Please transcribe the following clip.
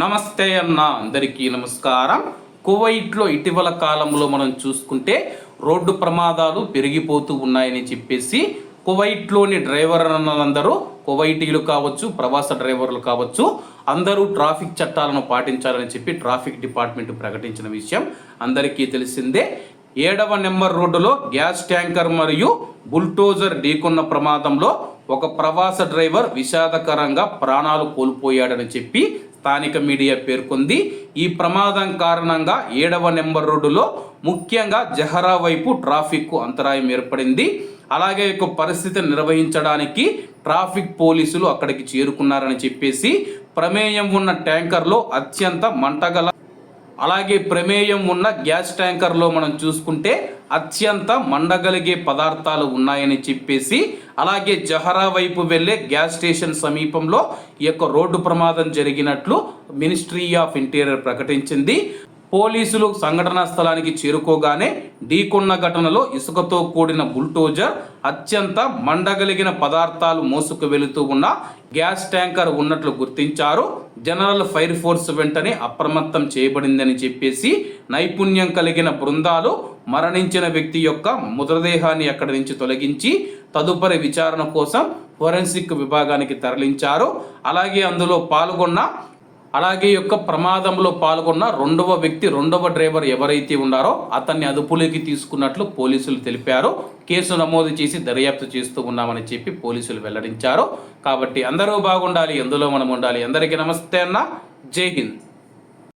నమస్తే అన్న అందరికీ నమస్కారం. కువైట్లో ఇటీవల కాలంలో మనం చూసుకుంటే రోడ్డు ప్రమాదాలు పెరిగిపోతూ ఉన్నాయని చెప్పేసి కువైట్లోని డ్రైవర్ అన్నలందరూ కువైటీలు కావచ్చు ప్రవాస డ్రైవర్లు కావచ్చు అందరూ ట్రాఫిక్ చట్టాలను పాటించాలని చెప్పి ట్రాఫిక్ డిపార్ట్మెంట్ ప్రకటించిన విషయం అందరికీ తెలిసిందే. ఏడవ నెంబర్ రోడ్డులో గ్యాస్ ట్యాంకర్ మరియు బుల్టోజర్ ఢీకొన్న ప్రమాదంలో ఒక ప్రవాస డ్రైవర్ విషాదకరంగా ప్రాణాలు కోల్పోయాడని చెప్పి స్థానిక మీడియా పేర్కొంది. ఈ ప్రమాదం కారణంగా ఏడవ నెంబర్ రోడ్డులో ముఖ్యంగా జహరా వైపు ట్రాఫిక్ అంతరాయం ఏర్పడింది. అలాగే యొక్క పరిస్థితిని నిర్వహించడానికి ట్రాఫిక్ పోలీసులు అక్కడికి చేరుకున్నారని చెప్పేసి ప్రమేయం ఉన్న ట్యాంకర్లో అత్యంత మంటగల అలాగే ప్రమేయం ఉన్న గ్యాస్ ట్యాంకర్లో మనం చూసుకుంటే అత్యంత మండగలిగే పదార్థాలు ఉన్నాయని చెప్పేసి అలాగే జహరా వైపు వెళ్ళే గ్యాస్ స్టేషన్ సమీపంలో ఈ యొక్క రోడ్డు ప్రమాదం జరిగినట్లు మినిస్ట్రీ ఆఫ్ ఇంటీరియర్ ప్రకటించింది. పోలీసులు సంఘటనా స్థలానికి చేరుకోగానే ఢీకొన్న ఘటనలో ఇసుకతో కూడిన బుల్టోజర్ అత్యంత మండగలిగిన పదార్థాలు మోసుకు వెళుతూ ఉన్న గ్యాస్ ట్యాంకర్ ఉన్నట్లు గుర్తించారు. జనరల్ ఫైర్ ఫోర్స్ వెంటనే అప్రమత్తం చేయబడిందని చెప్పేసి నైపుణ్యం కలిగిన బృందాలు మరణించిన వ్యక్తి యొక్క మృతదేహాన్ని అక్కడి నుంచి తొలగించి తదుపరి విచారణ కోసం ఫోరెన్సిక్ విభాగానికి తరలించారు. అలాగే అందులో పాల్గొన్న అలాగే ఈ యొక్క ప్రమాదంలో పాల్గొన్న రెండవ వ్యక్తి రెండవ డ్రైవర్ ఎవరైతే ఉన్నారో అతన్ని అదుపులోకి తీసుకున్నట్లు పోలీసులు తెలిపారు. కేసు నమోదు చేసి దర్యాప్తు చేస్తూ ఉన్నామని చెప్పి పోలీసులు వెల్లడించారు. కాబట్టి అందరూ బాగుండాలి ఎందులో మనం ఉండాలి? అందరికీ నమస్తే అన్న. జై హింద్.